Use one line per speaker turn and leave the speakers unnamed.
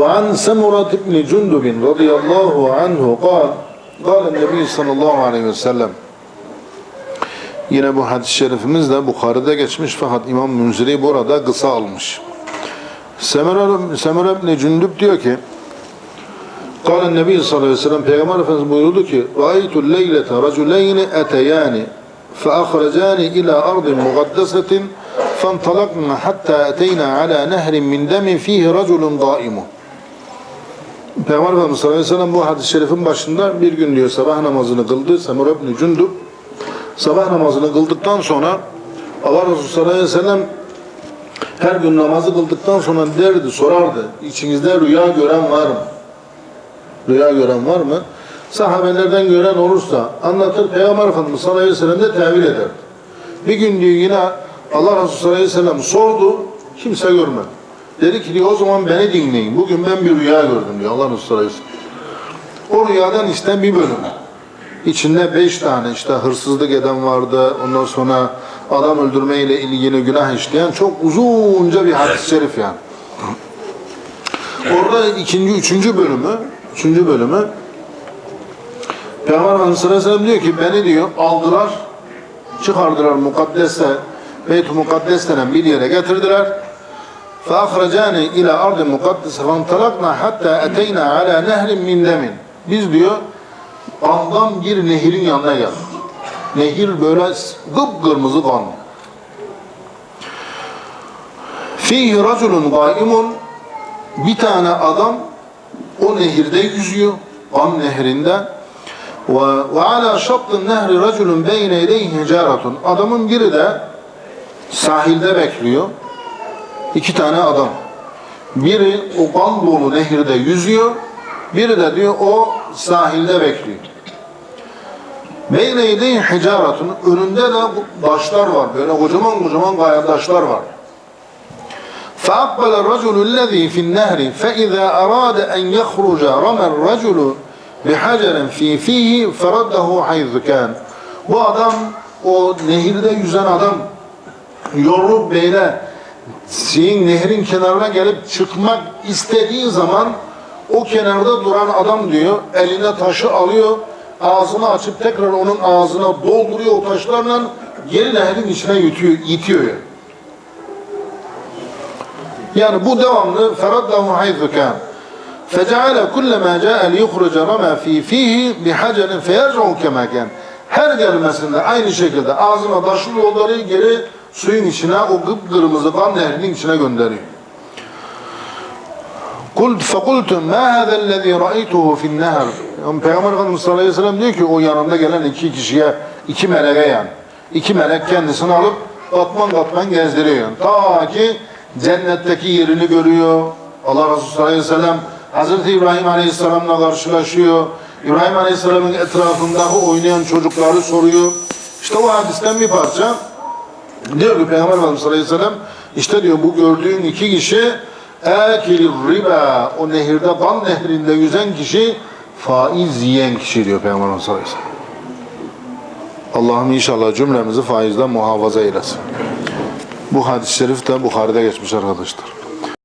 وعن سمرة بن جندب رضي الله عنه قال قال النبي صلى الله عليه وسلم Yine bu hadis-i şerifimiz de Bukhari'de geçmiş fakat İmam Münziri burada kısa almış. Semere, Semere ibn Cündüb diyor ki قال النبي صلى الله عليه وسلم Peygamber Efendimiz buyurdu ki رأيت الليلة رجلين أتيان فأخرجان إلى أرض مقدسة فانطلقنا حتى أتينا على نهر من دم فيه رجل ضائم Peygamber Efendimiz sallallahu aleyhi ve sellem bu hadis-i şerifin başında bir gün diyor sabah namazını kıldı. Semur ibn Cündüb sabah namazını kıldıktan sonra Allah Resulü sallallahu aleyhi ve sellem her gün namazı kıldıktan sonra derdi, sorardı. İçinizde rüya gören var mı? Rüya gören var mı? Sahabelerden gören olursa anlatır. Peygamber Efendimiz sallallahu aleyhi ve sellem de tevil eder. Bir gün diyor yine Allah Resulü sallallahu aleyhi ve sellem sordu. Kimse görmedi. Dedi ki diyor o zaman beni dinleyin. Bugün ben bir rüya gördüm diyor Allah sellem. O rüyadan işte bir bölüm. İçinde beş tane işte hırsızlık eden vardı. Ondan sonra adam öldürmeyle ilgili günah işleyen çok uzunca bir hadis-i şerif yani. Orada ikinci, üçüncü bölümü, üçüncü bölümü Peygamber Efendimiz diyor ki beni diyor aldılar, çıkardılar mukaddese, Beyt-i Mukaddes denen bir yere getirdiler. فَاَخْرَجَانِ اِلَى اَرْضِ مُقَدِّسَ فَانْطَلَقْنَا حَتَّى اَتَيْنَا عَلَى نَهْرٍ مِنْ دَمٍ Biz diyor kandan bir nehirin yanına geldik. Nehir böyle kıpkırmızı kan. فِيهِ رَجُلٌ قَائِمٌ Bir tane adam o nehirde yüzüyor. Kan nehrinde. Ve ve ala şattın nehri raculun beyne yedeyhi hicaretun. Adamın biri de sahilde bekliyor. İki tane adam. Biri o kan dolu nehirde yüzüyor. Biri de diyor o sahilde bekliyor. Beyne yedeyhi hicaretun. Önünde de taşlar var. Böyle kocaman kocaman kaya taşlar var. فأقبل الرجل الذي في النهر فإذا أراد أن يخرج رمى الرجل بحجر في فيه فرده حيث كان. Bu adam o nehirde yüzen adam yorulup böyle şeyin nehrin kenarına gelip çıkmak istediği zaman o kenarda duran adam diyor eline taşı alıyor ağzını açıp tekrar onun ağzına dolduruyor o taşlarla geri nehrin içine yitiyor, itiyor yani. Bu devamlı feraddahu haythu kan. Feceale kullema ca'e liyukhruca rama fi fihi bihacerin feyercahu kema kan. Her gelmesinde aynı şekilde ağzına taşı dolduruyor geri suyun içine o kıpkırmızı kan nehrinin içine gönderiyor. Kult fekultum ma hâzâ allezî ra'aytuhu fin nehr. Peygamber Efendimiz sallallahu aleyhi ve sellem diyor ki o yanında gelen iki kişiye, iki meleğe yani. İki melek kendisini alıp katman katman gezdiriyor. Ta ki cennetteki yerini görüyor. Allah Resulü sallallahu aleyhi ve sellem Hazreti İbrahim aleyhisselamla karşılaşıyor. İbrahim aleyhisselamın etrafındaki oynayan çocukları soruyor. İşte o hadisten bir parça. Diyor ki Peygamber Efendimiz sallallahu aleyhi ve sellem işte diyor bu gördüğün iki kişi ekil riba o nehirde kan nehrinde yüzen kişi faiz yiyen kişi diyor Peygamber Efendimiz sallallahu aleyhi ve sellem. Allah'ım inşallah cümlemizi faizden muhafaza eylesin. Bu hadis-i şerif de Bukhari'de geçmiş arkadaşlar.